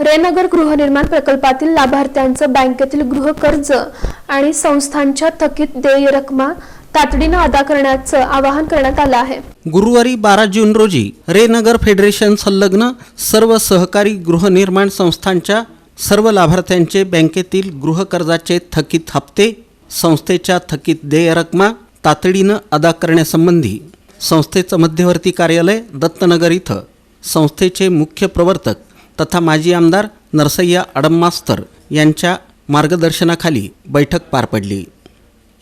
रेनगर गृहनिर्माण प्रकल्पातील लाभार्थ्यांचं बँकेतील गृहकर्ज आणि संस्थांच्या थकीत देय रकमा तातडीनं अदा करण्याचं आवाहन करण्यात आलं आहे. गुरुवारी बारा जून रोजी रेनगर फेडरेशन संलग्न सर्व सहकारी गृहनिर्माण संस्थांच्या सर्व लाभार्थ्यांचे बँकेतील गृहकर्जाचे थकीत हप्ते संस्थेच्या थकीत देय रकमा तातडीनं अदा करण्यासंबंधी संस्थेचं मध्यवर्ती कार्यालय दत्तनगर इथं. संस्थेचे मुख्य प्रवर्तक तथा माजी आमदार नरसय्या अडममास्तर यांच्या मार्गदर्शनाखाली बैठक पार पडली.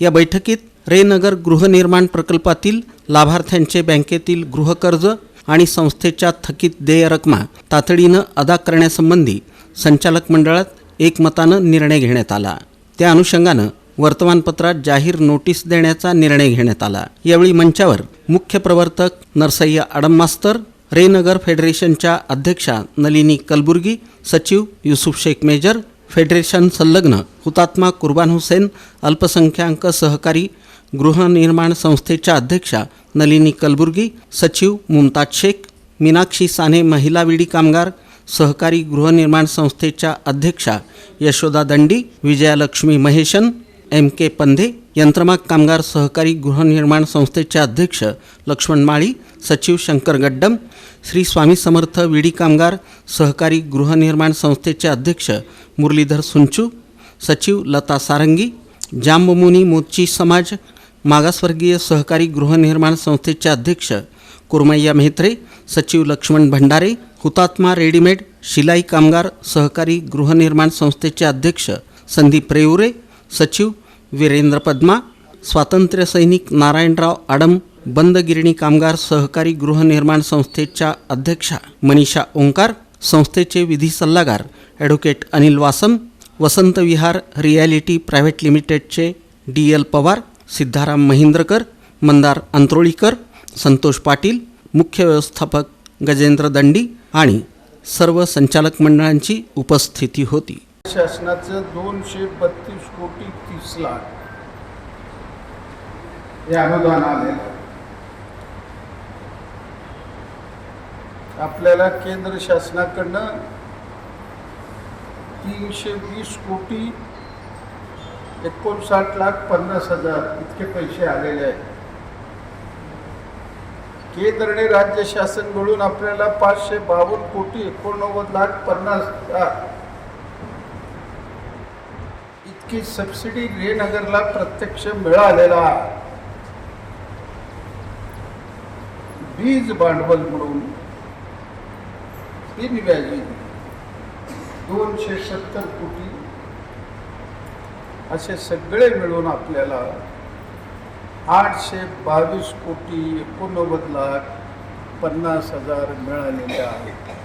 या बैठकीत रेनगर गृहनिर्माण प्रकल्पातील लाभार्थ्यांचे बँकेतील गृहकर्ज आणि संस्थेच्या थकीत देय रकमा तातडीनं अदा करण्यासंबंधी संचालक मंडळात एकमतानं निर्णय घेण्यात आला. त्या अनुषंगानं वर्तमानपत्रात जाहीर नोटीस देण्याचा निर्णय घेण्यात आला. यावेळी मंचावर मुख्य प्रवर्तक नरसय्या अडम मास्तर रेनगर फेडरेशनच्या अध्यक्षा नलिनी कलबुर्गी सचिव युसुफ शेख मेजर फेडरेशन संलग्न हुतात्मा कुर्बान हुसेन अल्पसंख्याक सहकारी गृहनिर्माण संस्थेच्या अध्यक्षा नलिनी कलबुर्गी सचिव मुमताज शेख मीनाक्षी साने महिला विडी कामगार सहकारी गृहनिर्माण संस्थेच्या अध्यक्षा यशोदा दंडी विजयालक्ष्मी महेशन एम के पंधे यंत्रमाग कामगार सहकारी गृहनिर्माण संस्थेचे अध्यक्ष लक्ष्मण माळी सचिव शंकर गड्डम श्री स्वामी समर्थ विडी कामगार सहकारी गृहनिर्माण संस्थेचे अध्यक्ष मुरलीधर सुंचू सचिव लता सारंगी जांबमुनी मोची समाज मागासवर्गीय सहकारी गृहनिर्माण संस्थेचे अध्यक्ष कुरमय्या मेहत्रे सचिव लक्ष्मण भंडारे हुतात्मा रेडीमेड शिलाई कामगार सहकारी गृहनिर्माण संस्थेचे अध्यक्ष संदीप रेवरे सचिव वीरेंद्र पद्मा स्वातंत्र्य सैनिक नारायणराव आडम बंद गिरणी कामगार सहकारी गृहनिर्माण संस्थेच्या अध्यक्षा मनीषा ओंकार संस्थेचे विधी सल्लागार advocate Anil Vasam Vasant Vihar reality private लिमिटेडचे डी एल पवार सिद्धाराम महिंद्रकर मंदार अंत्रोळीकर संतोष पाटील मुख्य व्यवस्थापक गजेंद्र दंडी आणि सर्व संचालक मंडळांची उपस्थिती होती. शासनाचं दोनशे बत्तीस कोटी तीस लाख. हे अनुदान आलेलं आपल्याला केंद्र शासनाकडनं तीनशे वीस कोटी एकोणसाठ लाख पन्नास हजार इतके पैसे आलेले आहेत. केंद्र आणि राज्य शासन मिळून आपल्याला पाचशे बावन्न कोटी एकोणनव्वद लाख पन्नास हजार की सबसिडी रेनगरला प्रत्यक्ष मिळालेला. बीज भांडवल म्हणून बिनव्याजी दोनशे सत्तर कोटी असे सगळे मिळून आपल्याला आठशे बावीस कोटी एकोणनव्वद लाख पन्नास हजार मिळालेले आहेत.